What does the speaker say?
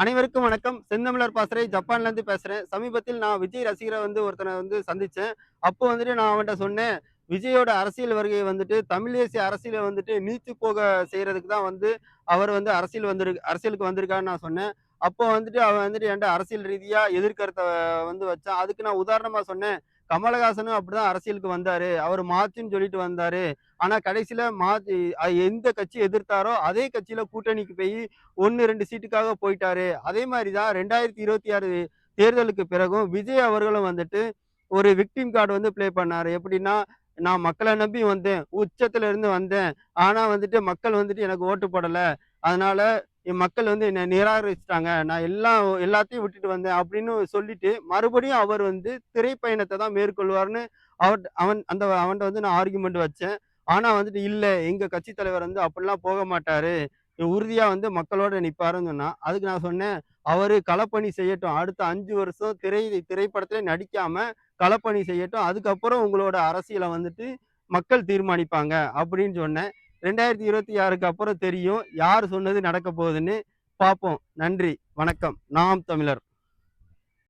அனைவருக்கும் வணக்கம். செந்தமிழர் பாசறை ஜப்பான்லேருந்து பேசுகிறேன் சமீபத்தில் நான் விஜய் ரசிகரை வந்து ஒருத்தனை வந்து சந்தித்தேன் அப்போ வந்துட்டு நான் அவன்கிட்ட சொன்னேன் விஜயோட அரசியல் வருகையை வந்துட்டு தமிழ் தேசிய அரசியலை வந்துட்டு நீத்து போக செய்கிறதுக்கு தான் வந்து அவர் வந்து அரசியல் வந்திரு அரசியலுக்கு வந்திருக்காருன்னு நான் சொன்னேன். அப்போ வந்துட்டு அவன் வந்துட்டு என்கிட்ட அரசியல் ரீதியாக எதிர்கருத்தை வந்து வச்சான். அதுக்கு நான் உதாரணமாக சொன்னேன் கமலஹாசனும் அப்படிதான் அரசியலுக்கு வந்தாரு. அவர் மாச்சுன்னு சொல்லிட்டு வந்தாரு. ஆனா கடைசியில மாத்தி எந்த கட்சி எதிர்த்தாரோ அதே கட்சியில கூட்டணிக்கு போய் ஒன்னு ரெண்டு சீட்டுக்காக போயிட்டாரு. அதே மாதிரிதான் ரெண்டாயிரத்தி இருபத்தி ஆறு தேர்தலுக்கு பிறகும் விஜய் அவர்களும் வந்துட்டு ஒரு விக்டிம் கார்டு வந்து ப்ளே பண்ணாரு. எப்படின்னா நான் மக்களை நம்பி வந்தேன் உச்சத்துல இருந்து வந்தேன். ஆனா வந்துட்டு மக்கள் வந்துட்டு எனக்கு ஓட்டு போடல. அதனால என் மக்கள் வந்து என்னை நிராகரிச்சிட்டாங்க. நான் எல்லாம் எல்லாத்தையும் விட்டுட்டு வந்தேன் அப்படின்னு சொல்லிட்டு மறுபடியும் அவர் வந்து திரைப்பயணத்தை தான் மேற்கொள்வார்னு அவர் அவன் அந்த அவன்கிட்ட வந்து நான் ஆர்குமெண்ட் வச்சேன். ஆனால் வந்துட்டு இல்லை எங்கள் கட்சி தலைவர் வந்து அப்படிலாம் போக மாட்டார். உறுதியாக வந்து மக்களோட நிற்பாருன்னு சொன்னால் அதுக்கு நான் சொன்னேன். அவர் களப்பணி செய்யட்டும். அடுத்த அஞ்சு வருஷம் திரை திரைப்படத்திலே நடிக்காமல் களப்பணி செய்யட்டும். அதுக்கப்புறம் உங்களோட அரசியலை வந்துட்டு மக்கள் தீர்மானிப்பாங்க. அப்படின்னு சொன்னேன். ரெண்டாயிரத்தி இருபத்தி ஆறுக்கு அப்புறம் தெரியும் யார் சொன்னது நடக்க போகுதுன்னு. பார்ப்போம். நன்றி. வணக்கம். நாம் தமிழர்.